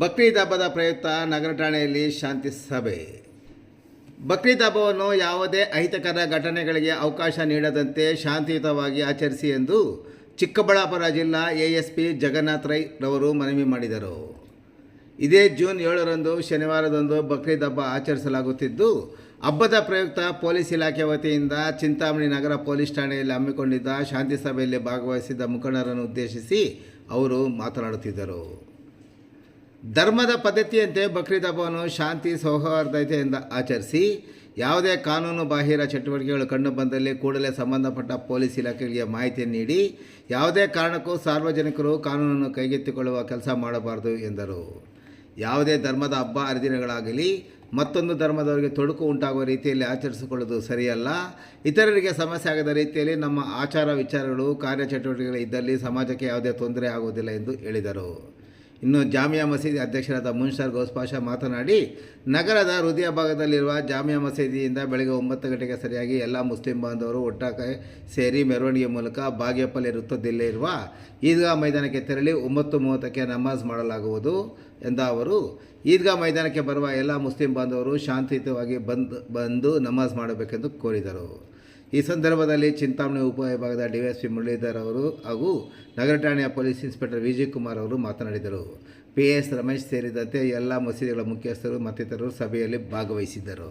ಬಕ್ರೀದ್ ಹಬ್ಬದ ಪ್ರಯುಕ್ತ ನಗರ ಠಾಣೆಯಲ್ಲಿ ಶಾಂತಿ ಸಭೆ. ಬಕ್ರೀದ್ ಹಬ್ಬವನ್ನು ಯಾವುದೇ ಅಹಿತಕರ ಘಟನೆಗಳಿಗೆ ಅವಕಾಶ ನೀಡದಂತೆ ಶಾಂತಿಯುತವಾಗಿ ಆಚರಿಸಿ ಎಂದು ಚಿಕ್ಕಬಳ್ಳಾಪುರ ಜಿಲ್ಲಾ ಎಎಸ್ಪಿ ಜಗನ್ನಾಥ್ ರೈ ರವರು ಮನವಿ ಮಾಡಿದರು. ಇದೇ ಜೂನ್ ಏಳರಂದು ಶನಿವಾರದಂದು ಬಕ್ರೀದ್ ಹಬ್ಬ ಆಚರಿಸಲಾಗುತ್ತಿದ್ದು, ಹಬ್ಬದ ಪ್ರಯುಕ್ತ ಪೊಲೀಸ್ ಇಲಾಖೆ ವತಿಯಿಂದ ಚಿಂತಾಮಣಿ ನಗರ ಪೊಲೀಸ್ ಠಾಣೆಯಲ್ಲಿ ಹಮ್ಮಿಕೊಂಡಿದ್ದ ಶಾಂತಿ ಸಭೆಯಲ್ಲಿ ಭಾಗವಹಿಸಿದ್ದ ಮುಖಂಡರನ್ನು ಉದ್ದೇಶಿಸಿ ಅವರು ಮಾತನಾಡುತ್ತಿದ್ದರು. ಧರ್ಮದ ಪದ್ಧತಿಯಂತೆ ಬಕ್ರೀದ್ ಹಬ್ಬವನ್ನು ಶಾಂತಿ, ಸೌಹಾರ್ದತೆಯಿಂದ ಆಚರಿಸಿ, ಯಾವುದೇ ಕಾನೂನು ಬಾಹಿರ ಚಟುವಟಿಕೆಗಳು ಕಂಡು ಬಂದಲ್ಲಿ ಕೂಡಲೇ ಸಂಬಂಧಪಟ್ಟ ಪೊಲೀಸ್ ಇಲಾಖೆಗಳಿಗೆ ಮಾಹಿತಿ ನೀಡಿ, ಯಾವುದೇ ಕಾರಣಕ್ಕೂ ಸಾರ್ವಜನಿಕರು ಕಾನೂನನ್ನು ಕೈಗೆತ್ತಿಕೊಳ್ಳುವ ಕೆಲಸ ಮಾಡಬಾರದು ಎಂದರು. ಯಾವುದೇ ಧರ್ಮದ ಹಬ್ಬ, ಹರಿದಿನಗಳಾಗಲಿ, ಮತ್ತೊಂದು ಧರ್ಮದವರಿಗೆ ತೊಡಕು ಉಂಟಾಗುವ ರೀತಿಯಲ್ಲಿ ಆಚರಿಸಿಕೊಳ್ಳೋದು ಸರಿಯಲ್ಲ. ಇತರರಿಗೆ ಸಮಸ್ಯೆ ಆಗದ ರೀತಿಯಲ್ಲಿ ನಮ್ಮ ಆಚಾರ ವಿಚಾರಗಳು, ಕಾರ್ಯಚಟುವಟಿಕೆಗಳು ಇದ್ದಲ್ಲಿ ಸಮಾಜಕ್ಕೆ ಯಾವುದೇ ತೊಂದರೆ ಆಗುವುದಿಲ್ಲ ಎಂದು ಹೇಳಿದರು. ಇನ್ನು ಜಾಮಿಯಾ ಮಸೀದಿ ಅಧ್ಯಕ್ಷರಾದ ಮುನ್ಷಾರ್ ಗೋಸ್ಪಾಷಾ ಮಾತನಾಡಿ, ನಗರದ ಹೃದಯ ಭಾಗದಲ್ಲಿರುವ ಜಾಮಿಯಾ ಮಸೀದಿಯಿಂದ ಬೆಳಗ್ಗೆ ಒಂಬತ್ತು ಗಂಟೆಗೆ ಸರಿಯಾಗಿ ಎಲ್ಲ ಮುಸ್ಲಿಂ ಬಾಂಧವರು ಒಟ್ಟಾಗಿ ಸೇರಿ ಮೆರವಣಿಗೆ ಮೂಲಕ ಬಾಗೇಪಲ್ಲಿ ವೃತ್ತದಲ್ಲೇ ಇರುವ ಈದ್ಗಾ ಮೈದಾನಕ್ಕೆ ತೆರಳಿ ಒಂಬತ್ತು ಮೂವತ್ತಕ್ಕೆ ನಮಾಜ್ ಮಾಡಲಾಗುವುದು ಎಂದ ಅವರು, ಈದ್ಗಾ ಮೈದಾನಕ್ಕೆ ಬರುವ ಎಲ್ಲ ಮುಸ್ಲಿಂ ಬಾಂಧವರು ಶಾಂತಿಯುತವಾಗಿ ಬಂದು ಬಂದು ನಮಾಜ್ ಮಾಡಬೇಕೆಂದು ಕೋರಿದರು. ಈ ಸಂದರ್ಭದಲ್ಲಿ ಚಿಂತಾಮಣಿ ಉಪವಿಭಾಗದ ಡಿವೈಎಸ್ಪಿ ಮುರಳೀಧರ್ ಅವರು ಹಾಗೂ ನಗರ ಠಾಣೆಯ ಪೊಲೀಸ್ ಇನ್ಸ್ಪೆಕ್ಟರ್ ವಿಜಯ್ ಕುಮಾರ್ ಅವರು ಮಾತನಾಡಿದರು. ಪಿ ಎಸ್ ರಮೇಶ್ ಸೇರಿದಂತೆ ಎಲ್ಲ ಮಸೀದಿಗಳ ಮುಖ್ಯಸ್ಥರು ಮತ್ತಿತರರು ಸಭೆಯಲ್ಲಿ ಭಾಗವಹಿಸಿದ್ದರು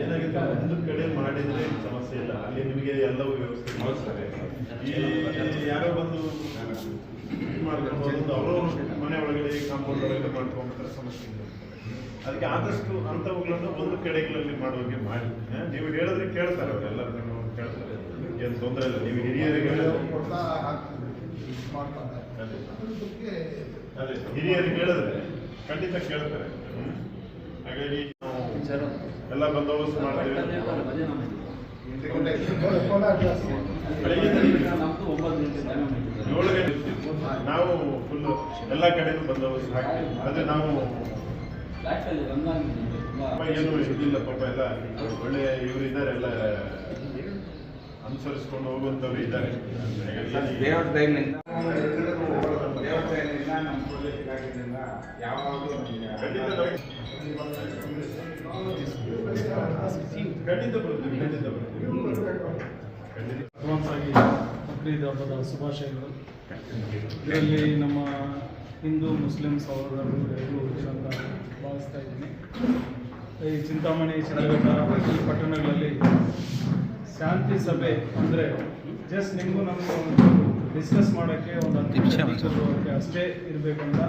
ಏನಾಗುತ್ತೆ ಒಂದು ಕಡೆ ಮಾಡಿದ್ರೆ ಸಮಸ್ಯೆ ಇಲ್ಲ ಅಲ್ಲಿ ನಿಮಗೆ ಎಲ್ಲವೂ ವ್ಯವಸ್ಥೆ ಮಾಡ್ತಾರೆ ಈ ಯಾರೋ ಬಂದು ಇದು ಮಾಡ್ಕೊಂಡು ಒಂದು ಅವರು ಮನೆ ಒಳಗಡೆ ಕಾಂಪೌಂಡ್ ಒಳಗಡೆ ಮಾಡ್ಕೊಂಡ್ಬಿಟ್ರೆ ಸಮಸ್ಯೆ ಇಲ್ಲ. ಅದಕ್ಕೆ ಆದಷ್ಟು ಅಂಥವುಗಳನ್ನು ಒಂದು ಕಡೆಗಳಲ್ಲಿ ಮಾಡುವಾಗೆ ಮಾಡಿ? ನೀವು ಹೇಳಿದ್ರೆ ಕೇಳ್ತಾರೆ ಅವರೆಲ್ಲರೂ ನೀವು ಕೇಳ್ತಾರೆ. ಏನು ತೊಂದರೆ ಇಲ್ಲ. ನೀವು ಹಿರಿಯರಿಗೆ ಅದೇ. ಹಿರಿಯರಿಗೆ ಹೇಳಿದ್ರೆ ಖಂಡಿತ ಕೇಳ್ತಾರೆ. ಹಾಗಾಗಿ ನಾವು ಎಲ್ಲ ಬಂದೋಬಸ್ತ್ ಮಾಡ್ತೇವೆ. ಏಳು ಗಂಟೆ. ನಾವು ಫುಲ್ ಎಲ್ಲ ಕಡೆನೂ ಬಂದೋಬಸ್ತ್ ಹಾಕ್ತೀವಿ ಆದರೆ ನಾವು ಏನು ಇದಿಲ್ಲ ಪಾಪ ಎಲ್ಲ ಒಳ್ಳೆಯ ಇವರು ಇದ್ದಾರೆ ಎಲ್ಲ ಅನುಸರಿಸ್ಕೊಂಡು ಹೋಗುವಂಥವ್ರು ಇದ್ದಾರೆ ದೇವ್ರ ದಯದಿಂದ ದೇವ್ರ ದಯದಿಂದ ನಮ್ಮ ಪೊಲೀಸ್ ಇಲಾಖೆಯಿಂದ ಯಾವಾಗಲೂ ಖಂಡಿತ ಬರ್ತೀವಿ ಖಂಡಿತ ಬರ್ತೀವಿ ಅಡ್ವಾನ್ಸಾಗಿ ಬಕ್ರೀದ್ ಹಬ್ಬದ ಶುಭಾಶಯಗಳು. ಇದರಲ್ಲಿ ನಮ್ಮ ಹಿಂದೂ ಮುಸ್ಲಿಂ ಸಹೋದರರು ಎಲ್ಲರೂ ಅಂತ ಭಾವಿಸ್ತಾ ಇದ್ದೀನಿ. ಈ ಚಿಂತಾಮಣಿ ಚಂದ್ರಘಟ್ಟ ಈ ಪಟ್ಟಣಗಳಲ್ಲಿ ಶಾಂತಿ ಸಭೆ ಅಂದರೆ ಜಸ್ಟ್ ನಿಮಗೂ ನಮಗೂ ಒಂದು ಡಿಸ್ಕಸ್ ಮಾಡೋಕ್ಕೆ ಒಂದು ಹತ್ತು ಅಷ್ಟೇ ಇರಬೇಕು ಅಂತ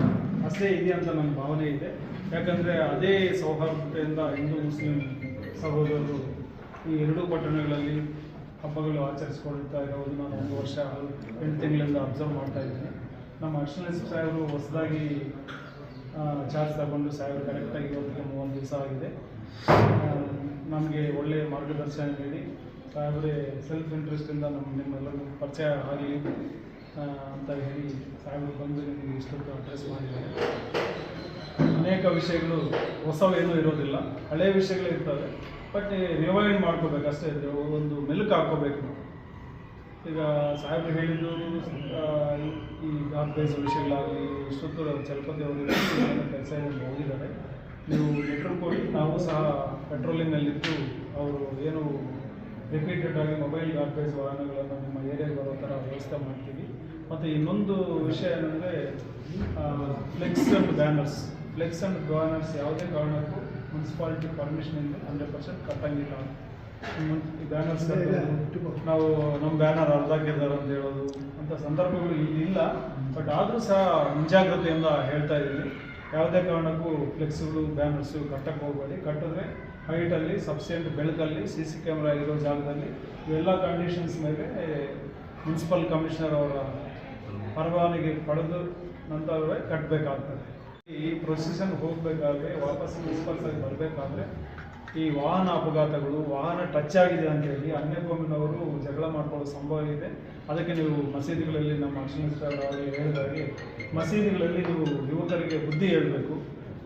ಅಷ್ಟೇ ಇದೆ ಅಂತ ನನ್ನ ಭಾವನೆ ಇದೆ. ಯಾಕಂದರೆ ಅದೇ ಸೌಹಾರ್ದತೆಯಿಂದ ಹಿಂದೂ ಮುಸ್ಲಿಂ ಸಹೋದರರು ಈ ಎರಡೂ ಪಟ್ಟಣಗಳಲ್ಲಿ ಹಬ್ಬಗಳು ಆಚರಿಸ್ಕೊಳ್ತಾ ಇರೋದು ನಾನು ಒಂದು ವರ್ಷ ಎಂಟು ತಿಂಗಳಿಂದ ಅಬ್ಸರ್ವ್ ಮಾಡ್ತಾ ಇದ್ದೀನಿ. ನಮ್ಮ ಅರ್ಶನಸ್ ಸಾಹೇಬರು ಹೊಸದಾಗಿ ಚಾರ್ಜ್ ತಗೊಂಡು ಸಾಹೇಬರು ಕರೆಕ್ಟಾಗಿ ಇರೋದಕ್ಕೆ ಮೂವತ್ತು ದಿವಸ ಆಗಿದೆ. ನಮಗೆ ಒಳ್ಳೆಯ ಮಾರ್ಗದರ್ಶನ ನೀಡಿ. ಸಾಹೇಬರೇ ಸೆಲ್ಫ್ ಇಂಟ್ರೆಸ್ಟಿಂದ ನಮ್ಮ ನಿಮ್ಮೆಲ್ಲರಿಗೂ ಪರಿಚಯ ಆಗಲಿ ಅಂತ ಹೇಳಿ ಸಾಹೇಬರು ಬಂದು ನಿಮಗೆ ಇಷ್ಟೊತ್ತು ಅಡ್ರೆಸ್ ಮಾಡಿದ್ದಾರೆ. ಅನೇಕ ವಿಷಯಗಳು ಹೊಸವೇನೂ ಇರೋದಿಲ್ಲ. ಹಳೆಯ ವಿಷಯಗಳೇ ಇರ್ತವೆ. ಬಟ್ ರಿವೈಂಡ್ ಮಾಡ್ಕೋಬೇಕು ಅಷ್ಟೇ ಇದ್ರೆ ಒಂದು ಮೆಲುಕು ಹಾಕ್ಕೋಬೇಕು ನಾವು. ಈಗ ಸಾಹೇಬ್ರು ಹೇಳಿದ್ದು ಈ ಗಾರ್ಬೇಜ್ ವಿಷಯಗಳಾಗಲಿ ಇಷ್ಟೊತ್ತು ಚಲಪತಿ ಅವರು ಕೆಲಸ ಹೋಗಿದ್ದಾರೆ ನೀವು ಲೆಟ್ರ್ ಕೊಟ್ಟು ನಾವು ಸಹ ಪೆಟ್ರೋಲಿಂಗಲ್ಲಿದ್ದು ಅವರು ಏನು ರಿಪೀಟೆಡ್ ಆಗಿ ಮೊಬೈಲ್ ಗಾರ್ಬೇಜ್ ವಾಹನಗಳನ್ನು ನಿಮ್ಮ ಏರಿಯಾಗೆ ಬರೋ ಥರ ವ್ಯವಸ್ಥೆ ಮಾಡ್ತೀವಿ. ಮತ್ತು ಇನ್ನೊಂದು ವಿಷಯ ಏನಂದರೆ flex and banners flex and banners ಯಾವುದೇ ಕಾರಣಕ್ಕೂ ಮುನ್ಸಿಪಾಲಿಟಿ ಪರ್ಮಿಷನ್ ಇಂದ ಹಂಡ್ರೆಡ್ ಪರ್ಸೆಂಟ್ ಕಟ್ಟಂಗಿಲ್ಲ ಬ್ಯಾನರ್ಸ್ ನಾವು ನಮ್ಮ ಬ್ಯಾನರ್ ಅರ್ಧಾಕಿದ್ದಾರೆ ಅಂತ ಹೇಳೋದು. ಅಂತ ಸಂದರ್ಭಗಳು ಇಲ್ಲಿ ಇಲ್ಲ. ಬಟ್ ಆದರೂ ಸಹ ಮುಂಜಾಗ್ರತೆಯಿಂದ ಹೇಳ್ತಾ ಇದ್ದೀನಿ. ಯಾವುದೇ ಕಾರಣಕ್ಕೂ ಫ್ಲೆಕ್ಸ್ಗಳು ಬ್ಯಾನರ್ಸು ಕಟ್ಟಕ್ಕೆ ಹೋಗಬೇಡಿ. ಕಟ್ಟಿದ್ರೆ ಹೈಟಲ್ಲಿ ಸಬ್ಸೆಂಟ್ ಬೆಳಕಲ್ಲಿ ಸಿ ಸಿ ಕ್ಯಾಮ್ರಾ ಇರೋ ಜಾಗದಲ್ಲಿ ಇವೆಲ್ಲ ಕಂಡೀಷನ್ಸ್ ಮೇಲೆ ಮುನ್ಸಿಪಲ್ ಕಮಿಷನರ್ ಅವರ ಪರವಾನಿಗೆ ಪಡೆದು ನಂತರವೇ ಕಟ್ಟಬೇಕಾಗ್ತದೆ ಈ ಪ್ರೊಸೆಷನ್ ಹೋಗಬೇಕಾದ್ರೆ, ವಾಪಸ್ ಡಿಸ್ಪರ್ಸ್ ಆಗಿ ಬರಬೇಕಾದ್ರೆ, ಈ ವಾಹನ ಅಪಘಾತಗಳು, ವಾಹನ ಟಚ್ ಆಗಿದೆ ಅಂತ ಹೇಳಿ ಅನ್ಯಕೋಮಿನವರು ಜಗಳ ಮಾಡ್ಕೊಳ್ಳೋ ಸಂಭವ ಇದೆ. ಅದಕ್ಕೆ ನೀವು ಮಸೀದಿಗಳಲ್ಲಿ ನಮ್ಮ ಅಕ್ಷರ ಅವರಿಗೆ ಹೇಳಿದಾಗೆ ಮಸೀದಿಗಳಲ್ಲಿ ನೀವು ಯುವಕರಿಗೆ ಬುದ್ಧಿ ಹೇಳಬೇಕು.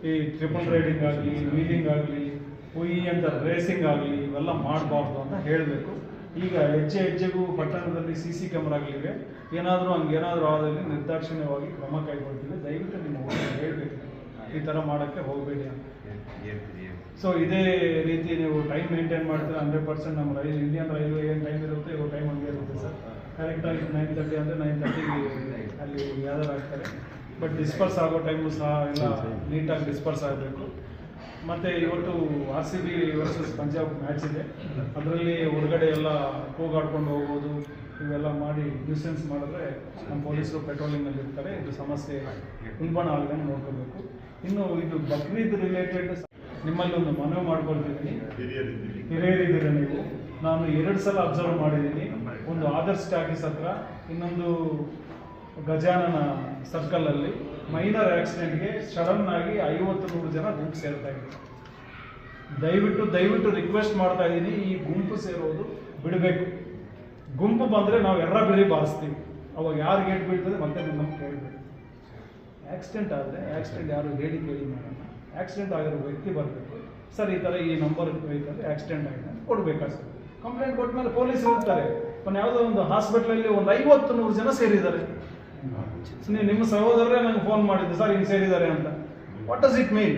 ಈ ಟ್ರಿಪಲ್ ರೈಡಿಂಗ್ ಆಗಲಿ ವೀಲಿಂಗ್ ಆಗಲಿ ಹುಯಿ ಅಂತ ರೇಸಿಂಗ್ ಆಗಲಿ, ಇವೆಲ್ಲ ಮಾಡಬಾರ್ದು ಅಂತ ಹೇಳಬೇಕು. ಈಗ ಹೆಜ್ಜೆ ಹೆಜ್ಜೆಗೂ ಪಟ್ಟಣದಲ್ಲಿ ಸಿ ಸಿ ಕ್ಯಾಮ್ರಾಗಳಿವೆ. ಏನಾದರೂ ಹಂಗೇನಾದರೂ ಆದಲ್ಲಿ ನಿರ್ದಾಕ್ಷಿಣ್ಯವಾಗಿ ಕ್ರಮ ಕೈಗೊಳ್ತೀವಿ ದಯವಿಟ್ಟು ನಿಮ್ಮ ಹೇಳಬೇಕು ಈ ಥರ ಮಾಡೋಕ್ಕೆ ಹೋಗಬೇಡಿ ಅಂತ. ಸೊ ಇದೇ ರೀತಿ ನೀವು ಟೈಮ್ ಮೇಂಟೈನ್ ಮಾಡ್ತೀರಾ? ಹಂಡ್ರೆಡ್ ಪರ್ಸೆಂಟ್ ನಮ್ಮ ರೈಲ್ ಇಂಡಿಯನ್ ರೈಲ್ವೆ ಏನು ಟೈಮ್ ಇರುತ್ತೆ ಇವಾಗ ಟೈಮ್ ಹಂಗೆ ಇರುತ್ತೆ ಸರ್. ಕರೆಕ್ಟಾಗಿ ನೈನ್ ತರ್ಟಿ ಅಂದರೆ ನೈನ್ ತರ್ಟಿಗೆ ಅಲ್ಲಿ ಗ್ಯಾದರ್ ಆಗ್ತಾರೆ. ಬಟ್ ಡಿಸ್ಪರ್ಸ್ ಆಗೋ ಟೈಮು ಸಹ ಎಲ್ಲ ನೀಟಾಗಿ ಡಿಸ್ಪರ್ಸ್ ಆಗಬೇಕು. ಮತ್ತು ಇವತ್ತು R C B versus Punjab match ಇದೆ. ಅದರಲ್ಲಿ ಹೊರಗಡೆ ಎಲ್ಲ ಕೂಗಾಡ್ಕೊಂಡು ಹೋಗೋದು ಇವೆಲ್ಲ ಮಾಡಿ ನ್ಯೂಸೆನ್ಸ್ ಮಾಡಿದ್ರೆ ನಮ್ಮ ಪೊಲೀಸರು ಪೆಟ್ರೋಲಿಂಗಲ್ಲಿ ಇರ್ತಾರೆ, ಇದು ಸಮಸ್ಯೆ ಉಲ್ಬಣ ಆಗದಂಗೆ ನೋಡ್ಕೋಬೇಕು. ಇನ್ನು ಇದು ಬಕ್ರೀದ್ ರಿಲೇಟೆಡ್ ನಿಮ್ಮಲ್ಲಿ ಒಂದು ಮನವಿ ಮಾಡ್ಕೊಳ್ತಿದ್ದೀನಿ. ಹಿರಿಯರಿದ್ದೀರ ನೀವು? ನಾನು ಎರಡು ಸಲ ಅಬ್ಸರ್ವ್ ಮಾಡಿದ್ದೀನಿ. ಒಂದು ಆದರ್ಶ್ ಟಾಕೀಸ್ ಹತ್ರ ಇನ್ನೊಂದು ಗಜಾನನ ಸರ್ಕಲಲ್ಲಿ ಮೈನರ್ ಆಕ್ಸಿಡೆಂಟ್ಗೆ ಸಡನ್ ಆಗಿ ಐವತ್ತು ನೂರು ಜನ ಗುಂಪು ಸೇರ್ತಾ ಇದ್ದಾರೆ ದಯವಿಟ್ಟು ದಯವಿಟ್ಟು ರಿಕ್ವೆಸ್ಟ್ ಮಾಡ್ತಾ ಇದ್ದೀನಿ, ಈ ಗುಂಪು ಸೇರೋದು ಬಿಡಬೇಕು. ಗುಂಪು ಬಂದರೆ ನಾವು ಎಲ್ಲರ ಬೆಳಿ ಬಾರಿಸ್ತೀವಿ. ಅವಾಗ ಯಾರು ಗೇಟ್ ಬೀಳ್ತದೆ ಮತ್ತೆ ನಮ್ಗೆ ಕೇಳಬೇಕು. ಆಕ್ಸಿಡೆಂಟ್ ಆದರೆ ಆಕ್ಸಿಡೆಂಟ್ ಯಾರು ಹೇಳಿ ಕೇಳಿ ಮಾಡೋಣ ಆಕ್ಸಿಡೆಂಟ್ ಆಗಿರೋ ವ್ಯಕ್ತಿ ಬರಬೇಕು. ಸರ್, ಈ ಥರ ಈ ನಂಬರ್ ಬೇಕಾದ್ರೆ ಆಕ್ಸಿಡೆಂಟ್ ಆಗಿದೆ ಅಂತ ಸರ್? ಕಂಪ್ಲೇಂಟ್ ಕೊಟ್ಟ ಮೇಲೆ ಪೊಲೀಸ್ ಇರ್ತಾರೆ. ಯಾವುದೋ ಒಂದು ಹಾಸ್ಪಿಟ್ಲಲ್ಲಿ ಒಂದು ಐವತ್ತು ನೂರು ಜನ ಸೇರಿದ್ದಾರೆ. ನಿಮ್ಮ ಸಹೋದರರೇ ನಂಗೆ ಫೋನ್ ಮಾಡಿದ್ದು. ಸರ್ ಹಿಂಗೆ ಸೇರಿದ್ದಾರೆ ಅಂತ. ವಾಟ್ ಡಸ್ ಇಟ್ ಮೀನ್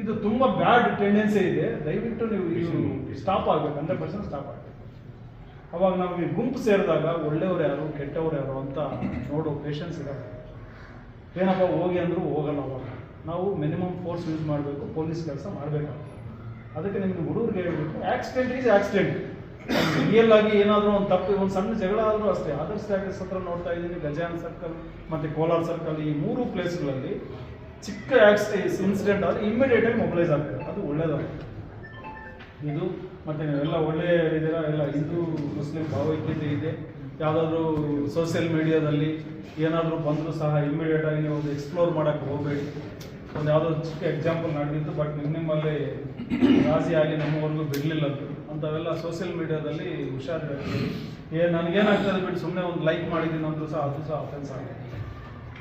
ಇದು ತುಂಬ ಬ್ಯಾಡ್ ಟೆಂಡೆನ್ಸಿ ಇದೆ. ದಯವಿಟ್ಟು ನೀವು ಸ್ಟಾಪ್ ಆಗಬೇಕು. ಹಂಡ್ರೆಡ್ ಪರ್ಸೆಂಟ್ ಸ್ಟಾಪ್ ಆಗಬೇಕು. ಅವಾಗ ನಮಗೆ ಗುಂಪು ಸೇರಿದಾಗ ಒಳ್ಳೆಯವ್ರು ಯಾರು, ಕೆಟ್ಟವ್ರು ಯಾರು ಅಂತ ನೋಡೋ ಪೇಷನ್ಸ್ ಇರೋದು ಏನಪ್ಪ, ಹೋಗಿ ಅಂದರೂ ಹೋಗಲ್ಲ ಅವಾಗ. ನಾವು ಮಿನಿಮಮ್ ಫೋರ್ಸ್ ಯೂಸ್ ಮಾಡಬೇಕು ಪೊಲೀಸ್ ಕೆಲಸ ಮಾಡಬೇಕಾಗ್ತದೆ ಅದಕ್ಕೆ ನಿಮಗೆ ಹುಡುಗರಿಗೆ ಹೇಳಬೇಕು ಆಕ್ಸಿಡೆಂಟ್ ಈಸ್ ಆಕ್ಸಿಡೆಂಟ್ ರಿಯಲ್ ಆಗಿ ಏನಾದರೂ ಒಂದು ತಪ್ಪು, ಒಂದು ಸಣ್ಣ ಜಗಳ ಆದರೂ ಅಷ್ಟೇ. ಆದರ್ಶ ಸ್ಟ್ಯಾಟಸ್ ಹತ್ರ ನೋಡ್ತಾ ಇದ್ದೀನಿ, ಗಜಾನ್ ಸರ್ಕಲ್ ಮತ್ತು ಕೋಲಾರ ಸರ್ಕಲ್ ಈ ಮೂರು ಪ್ಲೇಸ್ಗಳಲ್ಲಿ ಚಿಕ್ಕ ಆಕ್ಸಿಡೆಂಟ್ ಇನ್ಸಿಡೆಂಟ್ ಆದರೆ ಇಮಿಡಿಯೇಟ್ ಆಗಿ ಮೊಬಿಲೈಸ್ ಆಗ್ತದೆ ಅದು ಒಳ್ಳೇದಾಗುತ್ತೆ ಇದು ಮತ್ತೆ ನೀವೆಲ್ಲ ಒಳ್ಳೆಯ ಇದ್ದೀರಾ ಎಲ್ಲ ಹಿಂದೂ, ಮುಸ್ಲಿಂ ಭಾವೈಕ್ಯತೆ ಇದೆ. ಯಾವುದಾದ್ರೂ ಸೋಷಿಯಲ್ ಮೀಡಿಯಾದಲ್ಲಿ ಏನಾದರೂ ಬಂದರೂ ಸಹ ಇಮಿಡಿಯೇಟ್ ಆಗಿ ನೀವು ಒಂದು ಎಕ್ಸ್ಪ್ಲೋರ್ ಮಾಡೋಕ್ಕೆ ಹೋಗಬೇಡಿ. ಒಂದು ಯಾವುದೋ ಚಿಕ್ಕ ಎಕ್ಸಾಂಪಲ್ ನಡೆದಿತ್ತು ಬಟ್ ನಿಮ್ಮ ನಿಮ್ಮಲ್ಲಿ ರಾಜಿಯಾಗಿ ನಮ್ಮವರೆಗೂ ಬಿಡಲಿಲ್ಲ ಅದು. ಅಂಥವೆಲ್ಲ ಸೋಷಿಯಲ್ ಮೀಡಿಯಾದಲ್ಲಿ ಹುಷಾರಿರಬೇಕು. ಏ, ನನಗೇನಾಗ್ತದೆ ಬಿಟ್ಟು ಸುಮ್ಮನೆ ಒಂದು ಲೈಕ್ ಮಾಡಿದ್ದೀನಿ ಅಂದರೂ ಸಹ ಅದು ಸಹ ಅಫೆನ್ಸ್ ಆಗುತ್ತೆ.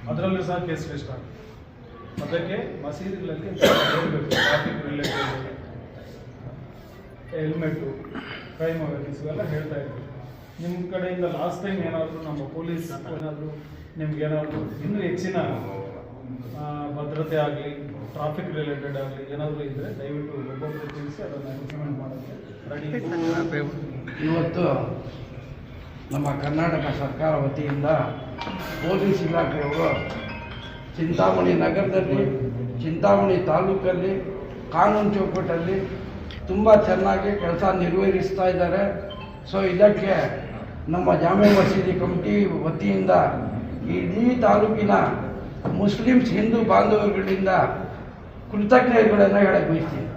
ಅದರಲ್ಲೂ ಸಹ ಕೇಸ್ ವೇಸ್ಟ್ ಆಗುತ್ತೆ. ಅದಕ್ಕೆ ಮಸೀದಿಗಳಲ್ಲಿ ಹೇಳಬೇಕು traffic related helmet crime awareness ಇವೆಲ್ಲ ಹೇಳ್ತಾ ಇದ್ದೀವಿ ನಿಮ್ಮ ಕಡೆಯಿಂದ ಲಾಸ್ಟ್ ಟೈಮ್ ಏನಾದರೂ ನಮ್ಮ ಪೊಲೀಸ್ ಏನಾದರೂ ನಿಮ್ಗೆ ಏನಾದರೂ ಇನ್ನೂ ಹೆಚ್ಚಿನ ಭದ್ರತೆ ಆಗಲಿ ಟ್ರಾಫಿಕ್ ರಿಲೇಟೆಡ್ ಆಗಲಿ, ಏನಾದರೂ ಇದ್ದರೆ ದಯವಿಟ್ಟು ಒಬ್ಬೊಬ್ಬರು ತಿಳಿಸಿ ಅದನ್ನು ಇಂಪ್ಲಿಮೆಂಟ್ ಮಾಡೋಕ್ಕೆ ಇವತ್ತು ನಮ್ಮ ಕರ್ನಾಟಕ ಸರ್ಕಾರ ವತಿಯಿಂದ ಪೊಲೀಸ್ ಇಲಾಖೆಯವರು ಚಿಂತಾಮಣಿ ನಗರದಲ್ಲಿ, ಚಿಂತಾಮಣಿ ತಾಲೂಕಲ್ಲಿ, ಕಾನೂನು ಚೌಕಟ್ಟಲ್ಲಿ ತುಂಬ ಚೆನ್ನಾಗಿ ಕೆಲಸ ನಿರ್ವಹಿಸ್ತಾ ಇದ್ದಾರೆ. ಸೊ ಇದಕ್ಕೆ ನಮ್ಮ ಜಾಮೆ ಮಸೀದಿ ಕಮಿಟಿ ವತಿಯಿಂದ ಇಡೀ ತಾಲೂಕಿನ ಮುಸ್ಲಿಮ್ಸ್ ಹಿಂದೂ ಬಾಂಧವರುಗಳಿಂದ ಕೃತಜ್ಞತೆಗಳನ್ನು ಹೇಳಕ್ಕೆ ಬಯಸ್ತೀನಿ.